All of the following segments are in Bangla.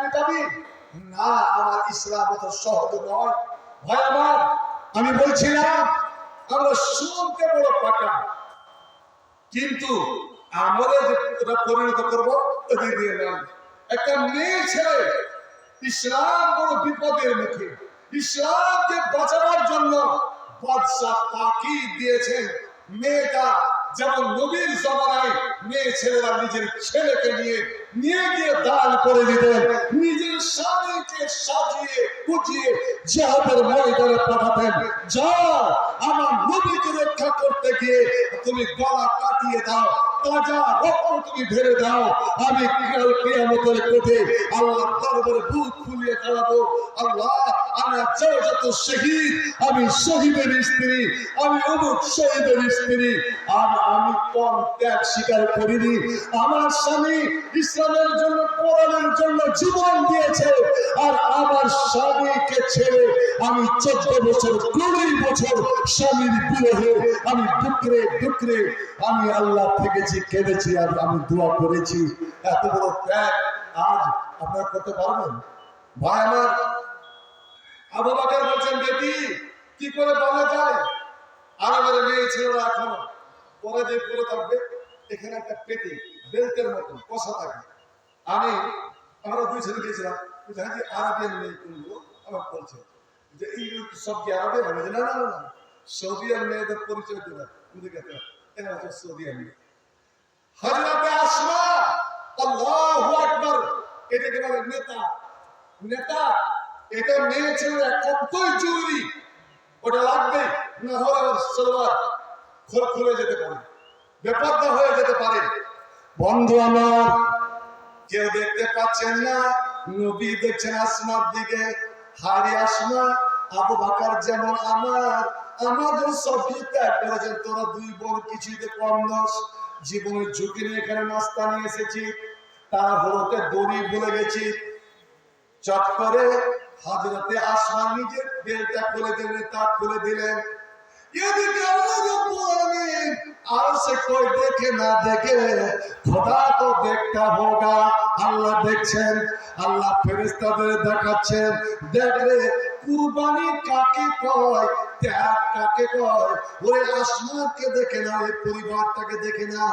না, আমার ইসলাম অত সহজ নয়। আমার, আমি বলছিলাম, আমরা শুনতে বড় পাকা। কিন্তু আমরা যে পরিণত করব দিয়ে একটা মেয়ে ছেলে, ইসলাম বড় বিপদের মুখে। ইসলামকে বাঁচাবার জন্য বাদশাহ তাকি দিয়েছেন মেয়েটা যেমন নবীর জমানায় মেয়ে ছেলেরা নিজের ছেলেকে নিয়ে নিয়ে গিয়ে দান করে দিতেন। নিজের স্বামীকে সাজিয়ে গুজিয়ে জিহাদের ময়দানে পাঠাতেন। যা আমার নবীকে রক্ষা করতে গিয়ে তুমি গলা কাটিয়ে দাও, তাজা রক্ত তুমি ঢেলে দাও। আমি কেয়ামতের কোঠে আল্লাহ দরবারে বুক ফুলিয়ে দাঁড়াবো। আল্লাহ যত যত শহীদ, আমি শহীদের স্ত্রী, আমি অমুক শহীদের স্ত্রী, আর আমি কম ত্যাগ স্বীকার করিনি। আমার স্বামী ইসলামের জন্য, কোরআনের জন্য জীবন দিয়েছে, আর আমার স্বামীকে ছেড়ে আমি চোদ্দ বছর, কুড়ি বছর স্বামীর বিরহে আমি ডুকরে ডুকরে আমি আল্লাহ থেকেছি, কেঁদেছি, আর আমি দোয়া করেছি। এত বড় ত্যাগ, আজ আপনারা করতে পারবেন? ভাই আমার আবু বাকর বলছেন বেটি কি করে বলা যায়? আর আমার মেয়ে ছেলেরা এখন পরে যে পরে থাকবে এখানে একটা পেটি বেল্টের মতো কষা থাকে। আমি আমরা দুই ছেলে গিয়েছিলাম জানি যে আরবিয়ান মেয়ে কোনগুলো আমার বলছে যে এই সব কি আমি বলছি, না না না না সৌদিয়ান মেয়েদের পরিচয় দেবে কিন্তু গেছে এরা হচ্ছে সৌদিয়ান মেয়ে। হজরতে আসমা আল্লাহু আকবার এটাকে বলে নেতা নেতা এটা মেয়ে ছেলে কতই জরুরি ওটা লাগবে না হলে সালোয়ার খোল খুলে যেতে পারে। বেপর্দা হয়ে যেতে পারে। বন্ধু আমার, কেউ দেখতে পাচ্ছেন না। নবী দেখছেন আসমার দিকে। হারি আসমা আবু বাকার যেমন আমার। আমাদের ত্যাগ করেছেন। তোরা দুই বোন কিছুতে কম নস। জীবনের ঝুঁকি নিয়ে এখানে নাস্তা নিয়ে এসেছি। তারা হলোতে দড়ি ভুলে গেছি। চট করে হজরতে আসমান নিজের বেলটা খুলে দিলেন তা খুলে দিলেন। এদিকে আর সে দেখে না দেখটা আল্লাহ দেখছেন, আল্লাহ দেখাচ্ছেন, দেখলে কুরবানি কাকে কয় ত্যাগ কাকে ওরে আসমাকে দেখে না ওই পরিবারটাকে দেখে না।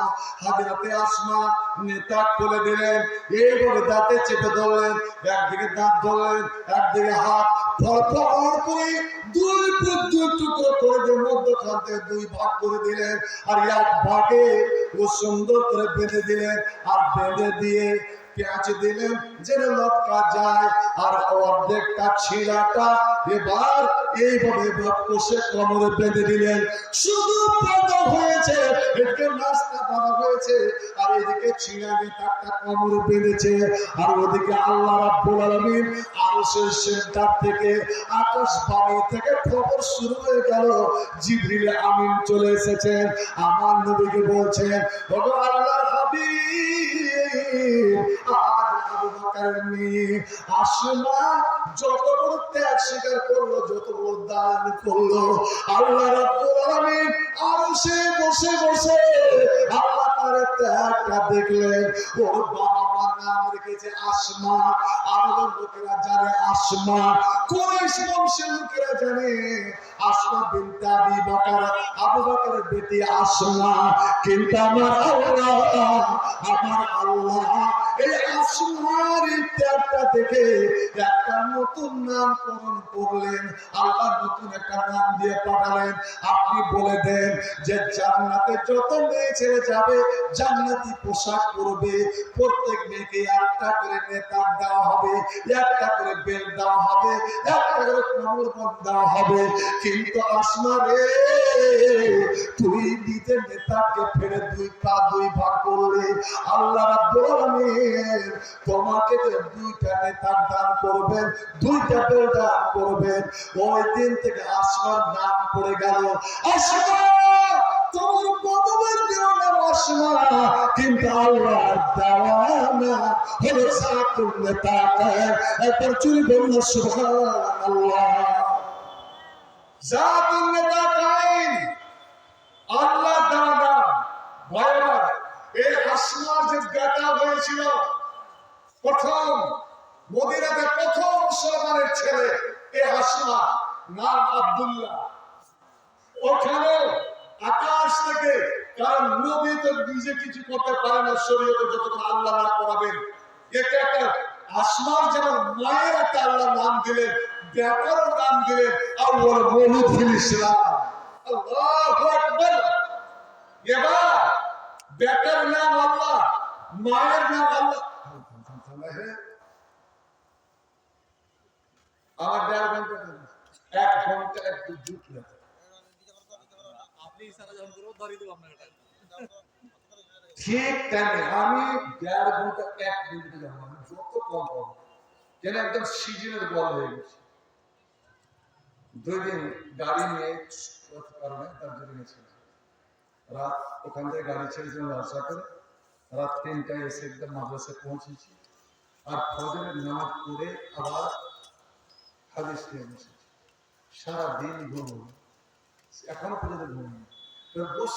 হাজরাতে আসমা নেতা দিলেন, এইভাবে দাঁতে চেপে ধরলেন, একদিকে দাঁত ধরলেন, একদিকে হাত। করে দুই টুকরো করে দিয়ে মধ্যখান থেকে দুই ভাগ করে দিলেন, আর এক ভাগে ও সুন্দর করে বেঁধে দিলেন, আর বেঁধে দিয়ে পেঁয়াজ দিলেন, যেন লটকা যায়। আর অর্ধেকটা এবার এইভাবে বেঁধে দিলেন। শুধু হয়েছে, এদিকে নাস্তা হয়েছে, আর এদিকে তারটা বেঁধেছে। আর ওদিকে আল্লাহ রাব্বুল সেন্টার থেকে আকাশবাণী থেকে খবর শুরু হয়ে গেল। জিবরিল আমিন চলে এসেছেন। আমার নবীকে বলছেন আল্লাহর হাবিব আবু আসমা যত বড় ত্যাগ স্বীকার করল, যত বড় দান করল, আল্লাহ রাব্বুল আলামিন আরশে বসে বসে আল্লাহ তার ত্যাগটা দেখলেন। ওর বাবা মার নাম রেখেছে আসমা। আরবের লোকেরা জানে আসমা। কুরাইশ বংশের লোকেরা জানে আসমা বিনতে আবি বকর, আবু বকরের বেটি আসমা। কিন্তু আমার আল্লাহ আমার আল্লাহ আসমার আপনি বলে দেন যে জান্নাতে যত মেয়ে ছেড়ে যাবে, জান্নাতি পোশাক পরবে। প্রত্যেক মেয়েকে একটা করে নেতার দেওয়া হবে, একটা করে বেল দেওয়া হবে, একটা করে কোমর দেওয়া হবে। কিন্তু আসমা রে তুই নিজের নেতাকে ফেলে দুই পা দুই ভাগ করলে। আল্লাহ আলামিন তোমাকে দুইটা নেতার দান করবেন দুইটা বেল দান করবেন, ওই দিন থেকে আসমার নাম পড়ে গেল। আসমা তোমার পদবের দেওয়া নাম আসমা কিন্তু আল্লাহর দেওয়া না হলো সাকুল নেতা একবার চুরি বলল, সুবহানাল্লাহ জাতুল নেতা কাইন আল্লাহ দাদা ভয়বার এই আসমার যে বেটা হয়েছিল প্রথম মদিনাতে প্রথম মুসলমানের ছেলে এ আসমা নাম আব্দুল্লাহ। ওখানে আকাশ থেকে কারণ নবী তো নিজে কিছু করতে পারে না, শরীয়তে যতক্ষণ আল্লাহ না করাবেন। একে একটা আসমার যেমন মায়ের একটা আল্লাহ নাম দিলেন, ব্যাপারও নাম দিলেন আউ্বাল মৌলুদ ইসলাম। আল্লাহু আকবার। এবার বেটার নাম আল্লাহ, মায়ের নাম আল্লাহ আমার দেড় ঘণ্টা দেন। এক ঘণ্টা একটু জুট লাগে আপনি ইশারা যখন করব ধরিয়ে দেবো আপনার এটা ঠিক তেমনি আমি দেড় ঘণ্টা এক মিনিটে যাব আমি যত কম পাবো যেন একদম সিজনের বল হয়ে গেছে দুই দিন গাড়ি নিয়ে কত কারণে তার জন্য গেছিলাম রাত ওখান থেকে গাড়ি ছেড়েছিলাম ব্যবসা করে রাত তিনটায় এসে একদম মাদ্রাসায় পৌঁছেছি আর ফজরের নামাজ পড়ে আবার হাদিস নিয়ে বসেছি সারাদিন ঘুম এখনও পর্যন্ত ঘুম বসে